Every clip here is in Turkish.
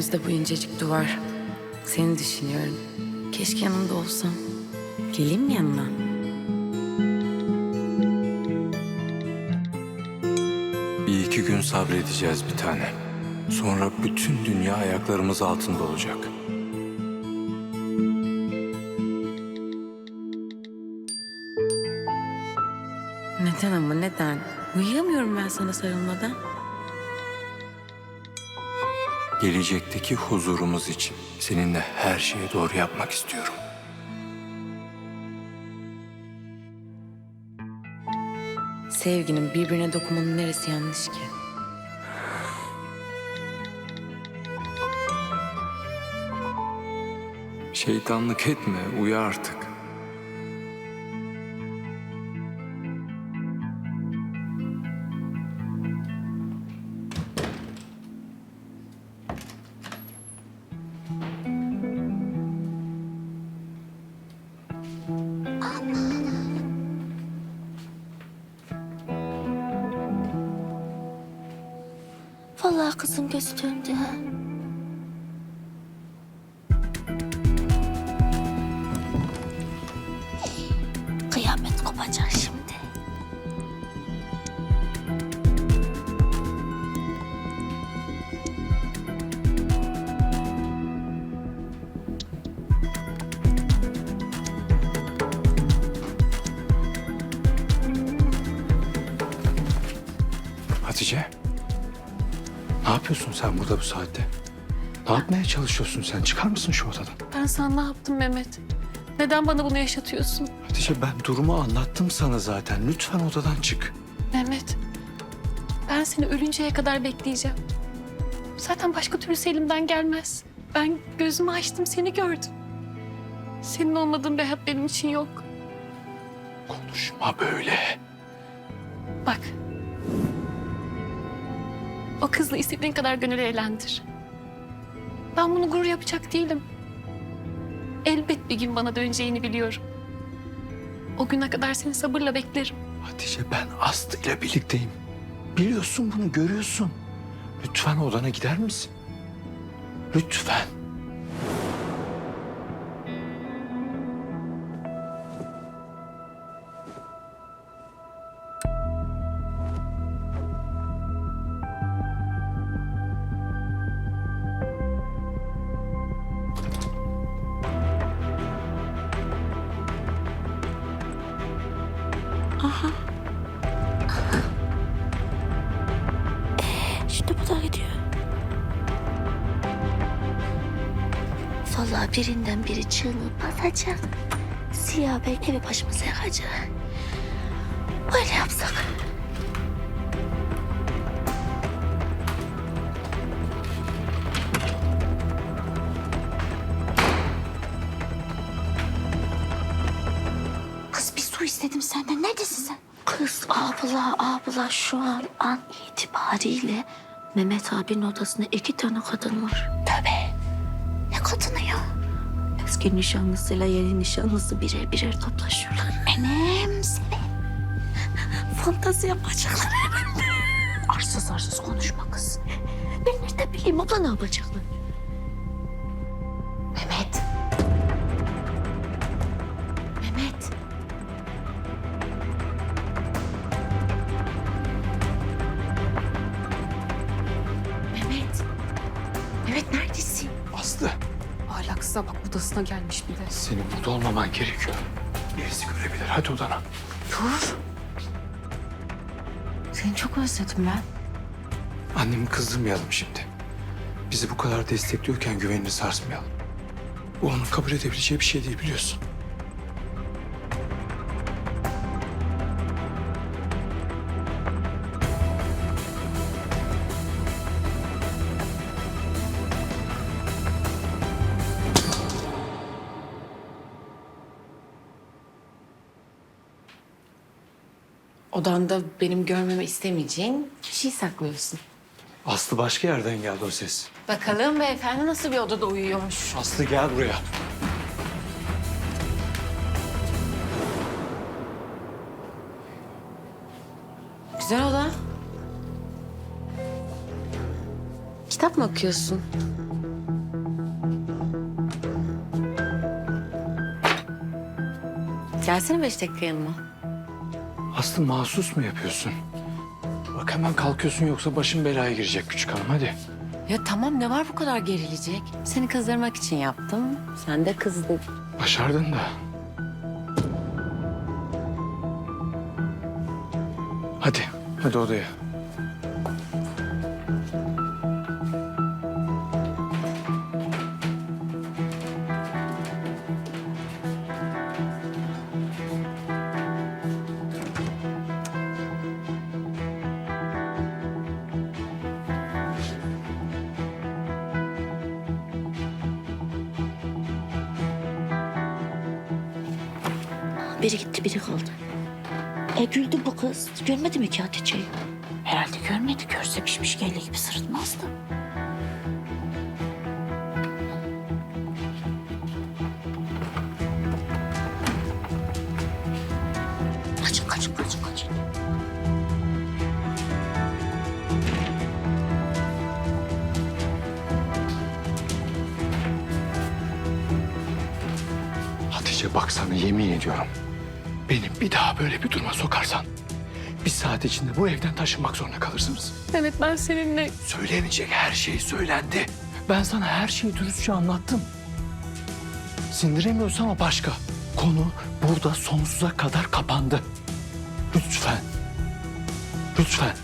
Aramızda bu incecik duvar. Seni düşünüyorum. Keşke yanında olsam. Geleyim mi yanına? Bir iki gün sabredeceğiz bir tane. Sonra bütün dünya ayaklarımız altında olacak. Neden ama neden? Uyuyamıyorum ben sana sarılmadan. Gelecekteki huzurumuz için seninle her şeyi doğru yapmak istiyorum. Sevginin birbirine dokunmanın neresi yanlış ki? Şeytanlık etme, uyu artık. Vallahi kızım gözü döndü. Kıyamet kopacak şimdi. Hatice. Ne yapıyorsun sen burada bu saatte? Ne yapmaya çalışıyorsun sen? Çıkar mısın şu odadan? Ben sana ne yaptım Mehmet? Neden bana bunu yaşatıyorsun? Hatice ben durumu anlattım sana zaten. Lütfen odadan çık. Mehmet, ben seni ölünceye kadar bekleyeceğim. Zaten başka türlüsü elimden gelmez. Ben gözümü açtım, seni gördüm. Senin olmadığın bir hayat benim için yok. Konuşma böyle. Bak. Kızla istediğin kadar gönül eğlendir. Ben bunu gurur yapacak değilim. Elbet bir gün bana döneceğini biliyorum. O güne kadar seni sabırla beklerim. Hatice ben Aslı ile birlikteyim. Biliyorsun bunu görüyorsun. Lütfen odana gider misin? Lütfen. Şimdi bu da gidiyor. Vallahi birinden biri çığlığı basacak. Siyah Bey evi başımıza yakacak. Böyle yapsak. Su istedim senden. Neredesin sen? Kız abla abla şu an an itibariyle Mehmet abinin odasında iki tane kadın var. Tövbe. Ne kadını ya? Eski nişanlısıyla yeni nişanlısı birer birer toplaşıyorlar. Seni. Fantazi yapacaklar herhalde. Arsız arsız konuşma kız. Ben nerede bileyim abla ne yapacaklar? Bak odasına gelmiş bir de. senin burada olmaman gerekiyor. Birisi görebilir. Hadi odana. Dur. Seni çok özledim ben. Annemi kızdırmayalım şimdi. Bizi bu kadar destekliyorken güvenini sarsmayalım. Bu onun kabul edebileceği bir şey değil biliyorsun. odanda benim görmemi istemeyeceğin bir şey saklıyorsun. Aslı başka yerden geldi o ses. Bakalım beyefendi nasıl bir odada uyuyormuş. Aslı gel buraya. Güzel oda. Kitap mı okuyorsun? Gelsene beş dakika yanıma. Aslı mahsus mu yapıyorsun? Bak hemen kalkıyorsun yoksa başın belaya girecek küçük hanım hadi. Ya tamam ne var bu kadar gerilecek? Seni kızdırmak için yaptım. Sen de kızdın. Başardın da. Hadi, hadi odaya. Biri gitti biri kaldı. E güldü bu kız. Görmedi mi ki Hatice'yi? Herhalde görmedi. Görse pişmiş kelle gibi sırıtmazdı. Kaçın kaçın kaçın kaçın. Hatice bak sana yemin ediyorum. Beni bir daha böyle bir duruma sokarsan... ...bir saat içinde bu evden taşınmak zorunda kalırsınız. Mehmet ben seninle Söylenecek her şey söylendi. Ben sana her şeyi dürüstçe anlattım. Sindiremiyorsan o başka. Konu burada sonsuza kadar kapandı. Lütfen. Lütfen.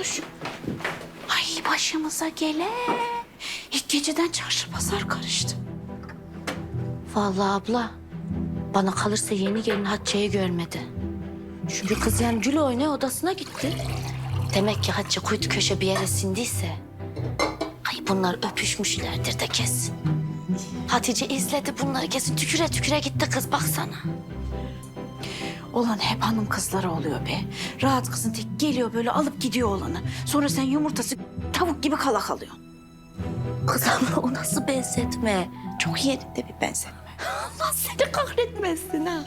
Koş. Ay başımıza gele. İlk geceden çarşı pazar karıştı. Vallahi abla. Bana kalırsa yeni gelin Hatice'yi görmedi. Çünkü kız yani gül oynaya odasına gitti. Demek ki Hatice kuytu köşe bir yere sindiyse. Ay bunlar öpüşmüşlerdir de kesin. Hatice izledi bunları kesin tüküre tüküre gitti kız baksana. Olan hep hanım kızları oluyor be. Rahat kızın tek geliyor böyle alıp gidiyor olanı. Sonra sen yumurtası tavuk gibi kala kalıyorsun. Kız ama o nasıl benzetme? Çok yerinde bir benzetme. Allah seni kahretmesin ha.